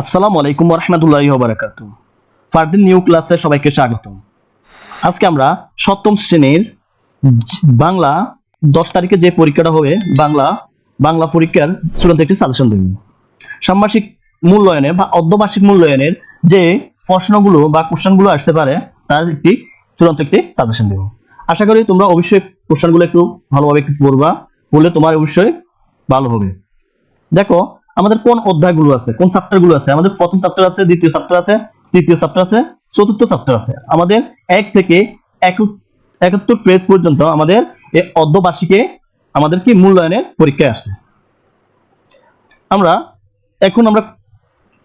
আসসালামু আলাইকুম রহমতুল্লাহি বারাকাত ফার্দিন নিউ ক্লাসে সবাইকে স্বাগতম। আজকে আমরা সপ্তম শ্রেণির বাংলা দশ তারিখে যে পরীক্ষাটা হবে, বাংলা বাংলা পরীক্ষার চূড়ান্ত একটি সাজেশন দেব। ষান্মাসিক মূল্যায়নে বা অর্ধবার্ষিক মূল্যায়নের যে প্রশ্নগুলো বা কোশ্চেনগুলো আসতে পারে, তার একটি চূড়ান্ত একটি সাজেশন দেব। আশা করি তোমরা অবশ্যই কোশ্চেনগুলো একটু ভালোভাবে একটু পড়বা, পড়লে তোমার অবশ্যই ভালো হবে। দেখো আমাদের কোন অধ্যায়গুলো আছে? কোন চ্যাপ্টারগুলো আছে? আমাদের প্রথম চ্যাপ্টার আছে, দ্বিতীয় চ্যাপ্টার আছে, তৃতীয় চ্যাপ্টার আছে, চতুর্থ চ্যাপ্টার আছে। আমাদের এক থেকে একাত্তর পেজ পর্যন্ত আমাদের এই অর্ধবার্ষিকে আমাদের কি মূল্যায়নের পরীক্ষায় আসে। আমরা এখন আমরা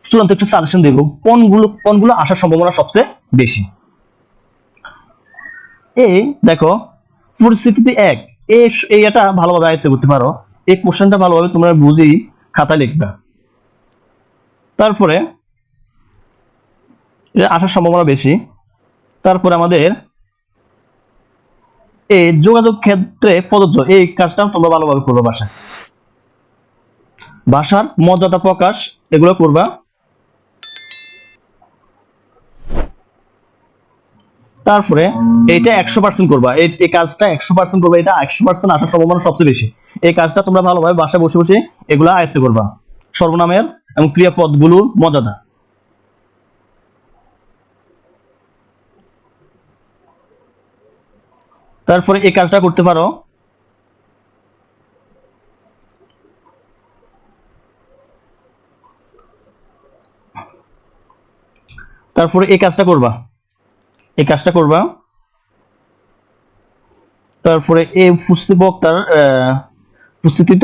চূড়ান্ত একটা সাজেশন দেব কোনগুলো কোনগুলো আসার সম্ভাবনা সবচেয়ে বেশি। এই দেখো, পরিস্থিতিতে এক এটা ভালোভাবে আয়ত্ত করতে পারো। এই কোশ্চেনটা ভালোভাবে তোমরা বুঝি খাতায় লিখবা। তারপরে এটা আসার সম্ভাবনা বেশি। তারপরে আমাদের এই যোগাযোগ ক্ষেত্রে প্রযোজ্য। এই কাজটা তোমরা ভালোভাবে করবে বাসায়। ভাষার মর্যাদা প্রকাশ এগুলো করবা। তারপরে এটা একশো পার্সেন্ট করবা। এই কাজটা একশো পার্সেন্ট করবা, এটা একশো পার্সেন্ট আসার সম্ভাবনা সবচেয়ে বেশি। এই কাজটা তোমরা ভালোভাবে বাসায় বসে বসে এগুলো আয়ত্ত করবা। সর্বনামের এবং ক্রিয়াপদগুলোর মর্যাদা। তারপরে এই কাজটা করতে পারো। তারপরে এই কাজটা করবা। এই কাজটা করবা। তারপরে এই উপস্থিত বক্তার উপস্থিত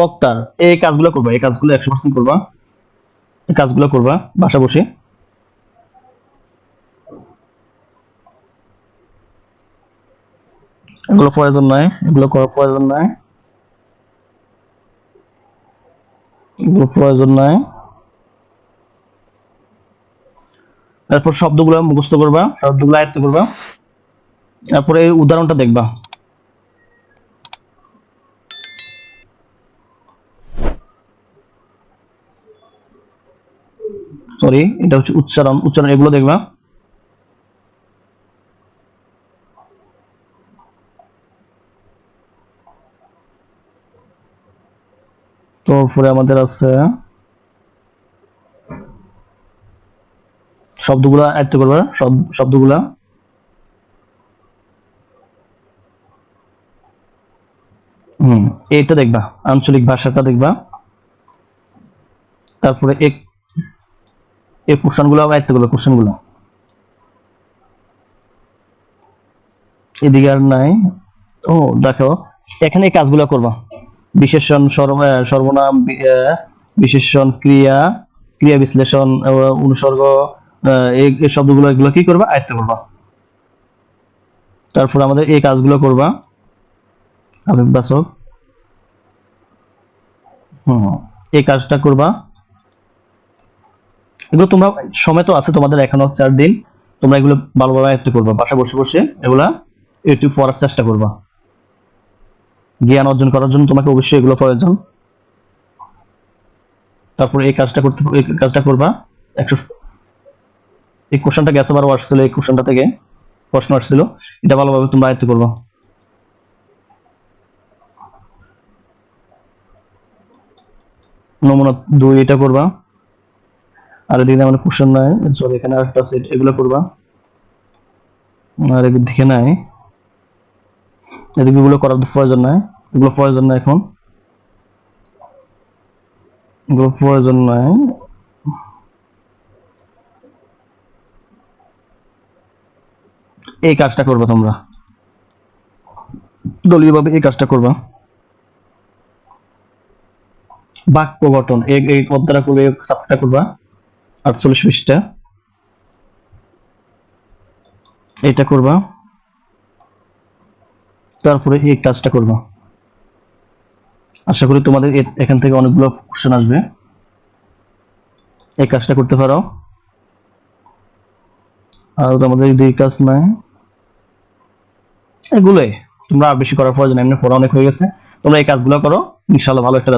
বক্তার এই কাজগুলো করবা। এই কাজগুলো একশো পার্সেন্ট করবা। এই কাজগুলো করবা বাসা বসে। এগুলো প্রয়োজন নাই। এগুলো করার প্রয়োজন নাই। এগুলো প্রয়োজন নাই। তারপর শব্দগুলো মুখস্থ করবা, শব্দগুলো আয়ত্ত করবা। তারপরে এই উদাহরণটা দেখবা। সরি এটা হচ্ছে উচ্চারণ উচ্চারণ এগুলো দেখবা। তো তারপরে আমাদের আছে শব্দগুলা আয়ত্ত করবা শব- শব্দগুলা। হুম এইটা দেখবা, আঞ্চলিক ভাষাটা দেখবা। তারপরে এক, এই কোশ্চেনগুলো আয়ত্ত করবে কোশ্চেনগুলো এদিকে আর নাই। ও, দেখো, এখানে কাজগুলো করবা। বিশেষণ সর্বনাম বিশেষণ, ক্রিয়া ক্রিয়া বিশ্লেষণ অনুসর্গ এই শব্দগুলো এগুলো কি করবা? আয়ত্ত করবা। তারপর আমাদের এই কাজগুলো করবা। আবেগবাচক এই কাজটা করবা। এগুলো তোমরা সময় তো আছে তোমাদের এখনও চার দিন। তোমরা এগুলো ভালোভাবে আয়ত্ত করবা। বাসা বসে বসে এগুলা একটু পড়ার চেষ্টা করবা। জ্ঞান অর্জন করার জন্য তোমাকে অবশ্যই এগুলো প্রয়োজন। তারপর এই কাজটা করতে এই কাজটা করবা। একশো এই কোশ্চেনটা গেছে বারো আসছিল, এই কোশ্চেনটা থেকে প্রশ্ন আসছিল। এটা ভালোভাবে তোমরা আয়ত্ত করবা। নমুনা দুই, এটা করবা। আর এদিকে আমাদের কোশ্চেন নাই সরি এখানে আরেকটা সেট এগুলো করবা। আর এদিকে নাই। এদিকে এগুলো করার প্রয়োজন নাই। এগুলো প্রয়োজন নাই এখন। এগুলো প্রয়োজন নাই। এই কাজটা করবা তোমরা। দলীয়ভাবে এই কাজটা করবা। বাক্য গঠন, এই পদ্মাটা করবে চাপটা করবা। আটচল্লিশ পৃষ্ঠা। এটা করবা। তারপরে এই কাজটা করবা। আশা করি তোমাদের এখান থেকে অনেকগুলো কোশ্চেন আসবে। এই কাজটা করতে পারো। আর তোমাদের দুই কাজ নাই এগুলোই। তোমরা বেশি করার প্রয়োজন এমনি পড়া অনেক হয়ে গেছে। তোমরা এই কাজগুলো করো। ইনশাল্লাহ ভালো একটা